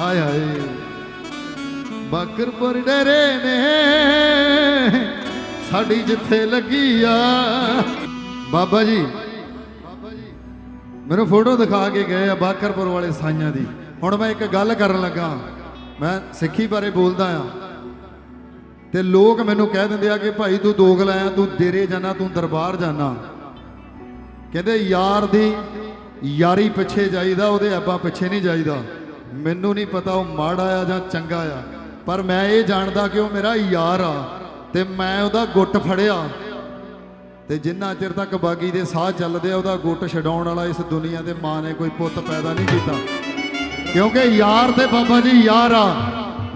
ਆਏ ਹਾਏ। ਬਾਕਰਪੁਰ ਡਰੇ ਨੇ ਸਾਡੀ ਜਿੱਥੇ ਲੱਗੀ ਆ। ਬਾਬਾ ਜੀ, ਮੈਨੂੰ ਫੋਟੋ ਦਿਖਾ ਕੇ ਗਏ ਆ ਬਾਕਰਪੁਰ ਵਾਲੇ ਸਾਈਆਂ ਦੀ। ਹੁਣ ਮੈਂ ਇੱਕ ਗੱਲ ਕਰਨ ਲੱਗਾ। ਮੈਂ ਸਿੱਖੀ ਬਾਰੇ ਬੋਲਦਾ ਆ। ਤੇ ਲੋਕ ਮੈਨੂੰ ਕਹਿ ਦਿੰਦੇ ਆ ਕਿ ਭਾਈ ਤੂੰ ਦੋਗਲਾ ਆ ਤੂੰ ਦੇਰੇ ਜਾਣਾ, ਤੂੰ ਦਰਬਾਰ ਜਾਣਾ। ਕਹਿੰਦੇ ਯਾਰ ਦੀ ਯਾਰੀ ਪਿੱਛੇ ਜਾਈਦਾ, ਉਹਦੇ ਅੱਬਾ ਪਿੱਛੇ ਨਹੀਂ ਜਾਈਦਾ। ਮੈਨੂੰ ਨਹੀਂ ਪਤਾ ਉਹ ਮਾੜਾ ਆ ਜਾਂ ਚੰਗਾ ਆ, ਪਰ ਮੈਂ ਇਹ ਜਾਣਦਾ ਕਿ ਉਹ ਮੇਰਾ ਯਾਰ ਆ ਤੇ ਮੈਂ ਉਹਦਾ ਗੁੱਟ ਫੜਿਆ। ਤੇ ਜਿੰਨਾ ਚਿਰ ਤੱਕ ਬਾਗੀ ਦੇ ਸਾਹ ਚੱਲਦੇ ਆ, ਉਹਦਾ ਗੁੱਟ ਛਡਾਉਣ ਵਾਲਾ ਇਸ ਦੁਨੀਆ ਤੇ ਮਾਂ ਨੇ ਕੋਈ ਪੁੱਤ ਪੈਦਾ ਨਹੀਂ ਕੀਤਾ। ਕਿਉਂਕਿ ਯਾਰ ਤੇ ਬਾਬਾ ਜੀ ਯਾਰ ਆ,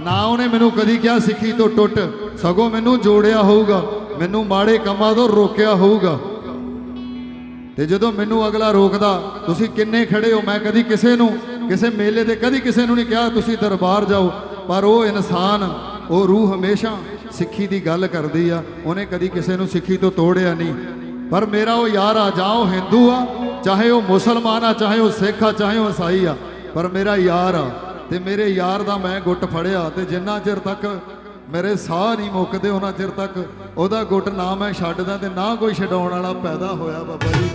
ਨਾ ਉਹਨੇ ਮੈਨੂੰ ਕਦੀ ਕਿਹਾ ਸਿੱਖੀ ਤੋਂ ਟੁੱਟ, ਸਗੋਂ ਮੈਨੂੰ ਜੋੜਿਆ ਹੋਊਗਾ, ਮੈਨੂੰ ਮਾੜੇ ਕੰਮਾਂ ਤੋਂ ਰੋਕਿਆ ਹੋਊਗਾ। ਤੇ ਜਦੋਂ ਮੈਨੂੰ ਅਗਲਾ ਰੋਕਦਾ, ਤੁਸੀਂ ਕਿੰਨੇ ਖੜੇ ਹੋ? ਮੈਂ ਕਦੀ ਕਿਸੇ ਨੂੰ ਕਿਸੇ ਮੇਲੇ ਤੇ ਕਦੀ ਕਿਸੇ ਨੂੰ ਨਹੀਂ ਕਿਹਾ, ਤੁਸੀਂ ਦਰਬਾਰ ਜਾਓ। ਪਰ ਉਹ ਇਨਸਾਨ, ਉਹ ਰੂਹ ਹਮੇਸ਼ਾ ਸਿੱਖੀ ਦੀ ਗੱਲ ਕਰਦੀ ਆ। ਉਹਨੇ ਕਦੀ ਕਿਸੇ ਨੂੰ ਸਿੱਖੀ ਤੋਂ ਤੋੜਿਆ ਨਹੀਂ। ਪਰ ਮੇਰਾ ਉਹ ਯਾਰ ਆ, ਜਾਂ ਉਹ ਹਿੰਦੂ ਆ, ਚਾਹੇ ਉਹ ਮੁਸਲਮਾਨ ਆ, ਚਾਹੇ ਉਹ ਸਿੱਖ ਆ, ਚਾਹੇ ਉਹ ਈਸਾਈ ਆ, ਪਰ ਮੇਰਾ ਯਾਰ ਆ। ਤੇ ਮੇਰੇ ਯਾਰ ਦਾ ਮੈਂ ਗੁੱਟ ਫੜਿਆ ਤੇ ਜਿੰਨਾ ਚਿਰ ਤੱਕ ਮੇਰੇ ਸਾਹ ਨਹੀਂ ਮੁੱਕਦੇ, ਉਹਨਾਂ ਚਿਰ ਤੱਕ ਉਹਦਾ ਗੁੱਟ ਨਾ ਮੈਂ ਛੱਡਦਾ ਤੇ ਨਾ ਕੋਈ ਛਡਾਉਣ ਵਾਲਾ ਪੈਦਾ ਹੋਇਆ ਬਾਬਾ ਜੀ।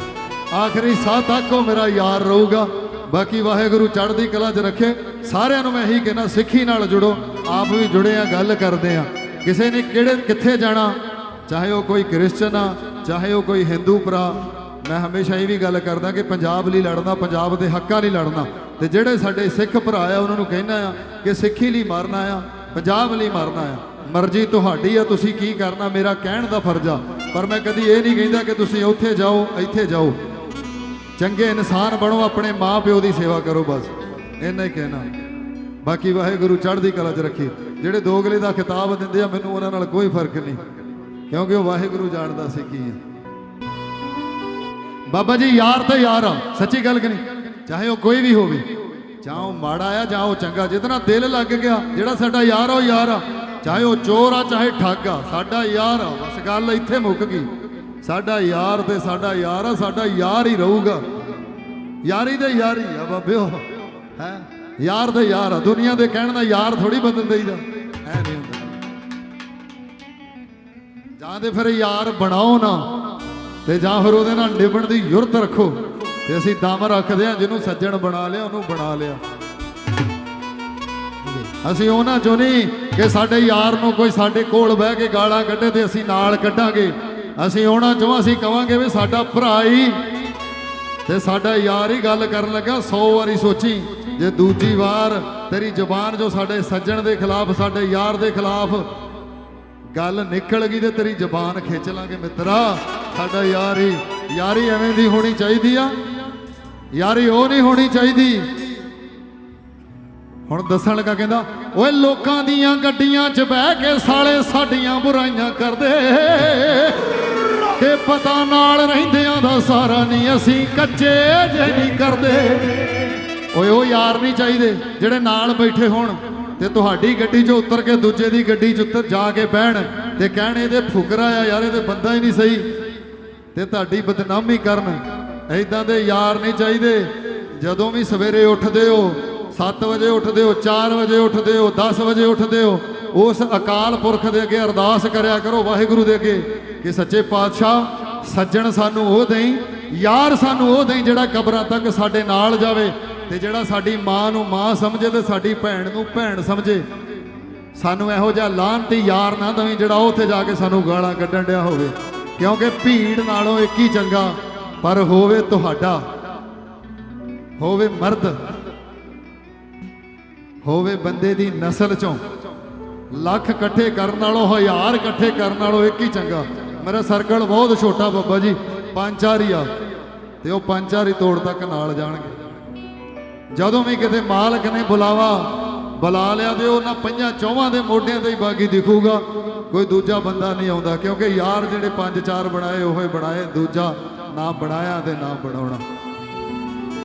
ਆਖਰੀ ਸਾਹ ਤੱਕ ਉਹ ਮੇਰਾ ਯਾਰ ਰਹੂਗਾ। ਬਾਕੀ ਵਾਹਿਗੁਰੂ ਚੜ੍ਹਦੀ ਕਲਾ 'ਚ ਰੱਖੇ। ਸਾਰਿਆਂ ਨੂੰ ਮੈਂ ਇਹੀ ਕਹਿਣਾ ਸਿੱਖੀ ਨਾਲ ਜੁੜੋ, ਆਪ ਵੀ ਜੁੜੇ ਆ, ਗੱਲ ਕਰਦੇ ਆ। ਕਿਸੇ ਨੇ ਕਿਹੜੇ, ਕਿੱਥੇ ਜਾਣਾ, ਚਾਹੇ ਉਹ ਕੋਈ ਕ੍ਰਿਸਚਨ ਆ, ਚਾਹੇ ਉਹ ਕੋਈ ਹਿੰਦੂ ਭਰਾ, ਮੈਂ ਹਮੇਸ਼ਾ ਇਹ ਵੀ ਗੱਲ ਕਰਦਾ ਕਿ ਪੰਜਾਬ ਲਈ ਲੜਨਾ, ਪੰਜਾਬ ਦੇ ਹੱਕਾਂ ਲਈ ਲੜਨਾ। ਤੇ ਜਿਹੜੇ ਸਾਡੇ ਸਿੱਖ ਭਰਾ ਆ, ਉਹਨਾਂ ਨੂੰ ਕਹਿਣਾ ਆ ਕਿ ਸਿੱਖੀ ਲਈ ਮਰਨਾ ਆ, ਪੰਜਾਬ ਲਈ ਮਰਨਾ ਆ। ਮਰਜ਼ੀ ਤੁਹਾਡੀ ਆ, ਤੁਸੀਂ ਕੀ ਕਰਨਾ, ਮੇਰਾ ਕਹਿਣ ਦਾ ਫਰਜ਼ ਆ। ਪਰ ਮੈਂ ਕਦੀ ਇਹ ਨਹੀਂ ਕਹਿੰਦਾ ਕਿ ਤੁਸੀਂ ਉੱਥੇ ਜਾਓ, ਇੱਥੇ ਜਾਓ। ਚੰਗੇ ਇਨਸਾਨ ਬਣੋ, ਆਪਣੇ ਮਾਪਿਓ ਦੀ ਸੇਵਾ ਕਰੋ ਬਸ। ਇੰਨਾ ਹੀ ਕਹਿਣਾ। ਬਾਕੀ ਵਾਹਿਗੁਰੂ ਚੜ੍ਹਦੀ ਕਲਾ 'ਚ ਰੱਖੇ। ਜਿਹੜੇ ਦੋਗਲੇ ਦਾ ਖਿਤਾਬ ਦਿੰਦੇ ਆ, ਮੈਨੂੰ ਉਹਨਾਂ ਨਾਲ ਕੋਈ ਫ਼ਰਕ ਨਹੀਂ। ਕਿਉਂਕਿ ਉਹ ਵਾਹਿਗੁਰੂ ਜਾਣਦਾ ਸੀ ਕੀ ਹੈ। ਬਾਬਾ ਜੀ, ਯਾਰ ਤੇ ਯਾਰ ਆ। ਸੱਚੀ ਗੱਲ ਕਰੀ ਚਾਹੇ ਉਹ ਕੋਈ ਵੀ ਹੋਵੇ। ਚਾਹੇ ਉਹ ਮਾੜਾ ਆ, ਜਾਂ ਉਹ ਚੰਗਾ। ਜਿਤਨਾ ਦਿਲ ਲੱਗ ਗਿਆ, ਜਿਹੜਾ ਸਾਡਾ ਯਾਰ ਆ, ਉਹ ਯਾਰ ਆ। ਚਾਹੇ ਉਹ ਚੋਰ ਆ, ਚਾਹੇ ਠੱਗ ਆ, ਸਾਡਾ ਯਾਰ ਆ। ਬਸ ਗੱਲ ਇੱਥੇ ਮੁੱਕ ਗਈ। ਸਾਡਾ ਯਾਰ ਤੇ ਸਾਡਾ ਯਾਰ ਆ, ਸਾਡਾ ਯਾਰ ਹੀ ਰਹੂਗਾ। ਯਾਰੀ ਤੇ ਯਾਰੀ ਆ ਬਾਬਿਓ ਹੈ? ਯਾਰ ਤੇ ਯਾਰ ਆ। ਦੁਨੀਆ ਦੇ ਕਹਿਣ ਦਾ ਯਾਰ ਥੋੜੀ ਬਦਲ ਦੇਈਦਾ। ਐ ਨਹੀਂ ਹੁੰਦਾ। ਜਾਂ ਤੇ ਫਿਰ ਯਾਰ ਬਣਾਓ ਨਾ, ਤੇ ਜਾਂ ਫਿਰ ਉਹਦੇ ਨਾਲ ਨਿਭਣ ਦੀ ਯੁਰਤ ਰੱਖੋ। ਤੇ ਅਸੀਂ ਦਮ ਰੱਖਦੇ ਆ ਜਿਹਨੂੰ ਸੱਜਣ ਬਣਾ ਲਿਆ, ਉਹਨੂੰ ਬਣਾ ਲਿਆ। ਅਸੀਂ ਉਹਨਾਂ ਚੋਂ ਨਹੀਂ ਕਿ ਸਾਡੇ ਯਾਰ ਨੂੰ ਕੋਈ ਸਾਡੇ ਕੋਲ ਬਹਿ ਕੇ ਗਾਲਾਂ ਕੱਢੇ ਤੇ ਅਸੀਂ ਨਾਲ ਕੱਢਾਂਗੇ। ਅਸੀਂ ਉਹਨਾਂ ਚੋਂ ਅਸੀਂ ਕਵਾਂਗੇ ਵੀ ਸਾਡਾ ਭਰਾ ਹੀ ਤੇ ਸਾਡਾ ਯਾਰ ਹੀ ਗੱਲ ਕਰਨ ਲੱਗਾ 100 ਵਾਰੀ ਸੋਚੀ, ਜੇ ਦੂਜੀ ਵਾਰ ਤੇਰੀ ਜ਼ੁਬਾਨ ਜੋ ਸਾਡੇ ਸੱਜਣ ਦੇ ਖਿਲਾਫ, ਸਾਡੇ ਯਾਰ ਦੇ ਖਿਲਾਫ ਗੱਲ ਨਿਕਲ ਗਈ ਤੇ ਤੇਰੀ ਜ਼ਬਾਨ ਖਿੱਚ ਲਾਂਗੇ ਮਿੱਤਰਾ। ਸਾਡਾ ਯਾਰ ਹੀ, ਯਾਰੀ ਐਵੇਂ ਦੀ ਹੋਣੀ ਚਾਹੀਦੀ ਆ। ਯਾਰੀ ਉਹ ਨਹੀਂ ਹੋਣੀ ਚਾਹੀਦੀ। ਹੁਣ ਦੱਸਣ ਲੱਗਾ ਕਹਿੰਦਾ, ਓਏ ਲੋਕਾਂ ਦੀਆਂ ਗੱਡੀਆਂ 'ਚ ਬਹਿ ਕੇ ਸਾਲੇ ਸਾਡੀਆਂ ਬੁਰਾਈਆਂ ਕਰਦੇ। ਕਿ ਪਤਾ ਨਾਲ ਰਹਿੰਦਿਆਂ ਦਾ ਸਾਰਾ ਨਹੀਂ, ਅਸੀਂ ਕੱਚੇ ਜੇ ਨਹੀਂ ਕਰਦੇ। ਓਏ, ਉਹ ਯਾਰ ਨਹੀਂ ਚਾਹੀਦੇ, ਜਿਹੜੇ ਨਾਲ ਬੈਠੇ ਹੋਣ ਤੇ ਤੁਹਾਡੀ ਗੱਡੀ ਚ ਉਤਰ ਕੇ ਦੂਜੇ ਦੀ ਗੱਡੀ 'ਚ ਉੱਤਰ ਜਾ ਕੇ ਬਹਿਣ ਤੇ ਕਹਿਣ, ਇਹਦੇ ਫੁਕਰਾ ਆ ਯਾਰ, ਇਹਦੇ ਬੰਦਾ ਹੀ ਨਹੀਂ ਸਹੀ। ਤੇ ਤੁਹਾਡੀ ਬਦਨਾਮੀ ਕਰਨ ਐਦਾਂ ਦੇ ਯਾਰ ਨਹੀਂ ਚਾਹੀਦੇ। ਜਦੋਂ ਵੀ ਸਵੇਰੇ ਉੱਠਦੇ ਹੋ 7 ਵਜੇ ਉੱਠਦੇ ਹੋ 4 ਵਜੇ ਉੱਠਦੇ ਹੋ 10 ਵਜੇ ਉੱਠਦੇ ਹੋ ਉਸ ਅਕਾਲ ਪੁਰਖ ਦੇ ਅੱਗੇ ਅਰਦਾਸ ਕਰਿਆ ਕਰੋ ਵਾਹਿਗੁਰੂ ਦੇ ਅੱਗੇ ਕਿ ਸੱਚੇ ਪਾਤਸ਼ਾਹ ਸੱਜਣ ਸਾਨੂੰ ਉਹ ਦੇਈ, ਯਾਰ ਸਾਨੂੰ ਉਹ ਦੇਈ ਜਿਹੜਾ ਕਬਰਾਂ ਤੱਕ ਸਾਡੇ ਨਾਲ ਜਾਵੇ ਤੇ ਜਿਹੜਾ ਸਾਡੀ ਮਾਂ ਨੂੰ ਮਾਂ ਸਮਝੇ ਤੇ ਸਾਡੀ ਭੈਣ ਨੂੰ ਭੈਣ ਸਮਝੇ। ਸਾਨੂੰ ਇਹੋ ਜਿਹਾ ਲਾਂਤੀ ਯਾਰ ਨਾ ਦਵੀਂ ਜਿਹੜਾ ਉੱਥੇ ਜਾ ਕੇ ਸਾਨੂੰ ਗਾਲਾਂ ਕੱਢਣ ਡਿਆ ਹੋਵੇ। ਕਿਉਂਕਿ ਭੀੜ ਨਾਲੋਂ ਇੱਕ ਹੀ ਚੰਗਾ, ਪਰ ਹੋਵੇ ਤੁਹਾਡਾ, ਹੋਵੇ ਮਰਦ, ਹੋਵੇ ਬੰਦੇ ਦੀ ਨਸਲ ਚੋਂ। ਲੱਖ ਇਕੱਠੇ ਕਰਨ ਨਾਲੋਂ, ਹਜ਼ਾਰ ਇਕੱਠੇ ਕਰਨ ਨਾਲੋਂ ਇੱਕ ਹੀ ਚੰਗਾ। ਮੇਰਾ ਸਰਕਲ ਬਹੁਤ ਛੋਟਾ ਬੱਬਾ ਜੀ ਪੰਜ ਚਾਰ ਹੀ ਆ। ਤੇ ਉਹ ਪੰਜ ਚਾਰ ਹੀ ਤੋੜ ਤੱਕ ਨਾਲ ਜਾਣਗੇ। ਜਦੋਂ ਵੀ ਕਿਤੇ ਮਾਲਕ ਨੇ ਬੁਲਾਵਾ, ਬੁਲਾ ਲਿਆ ਤੇ ਉਹਨਾਂ ਪੰਜਾਂ ਚੌਵਾਂ ਦੇ ਮੋਢਿਆਂ ਤੇ ਹੀ ਬਾਗੀ ਦਿਖੂਗਾ। ਕੋਈ ਦੂਜਾ ਬੰਦਾ ਨਹੀਂ ਆਉਂਦਾ, ਕਿਉਂਕਿ ਯਾਰ ਜਿਹੜੇ ਪੰਜ ਚਾਰ ਬਣਾਏ, ਉਹੇ ਬਣਾਏ। ਦੂਜਾ ਨਾ ਬਣਾਇਆ ਤੇ ਨਾ ਬਣਾਉਣਾ।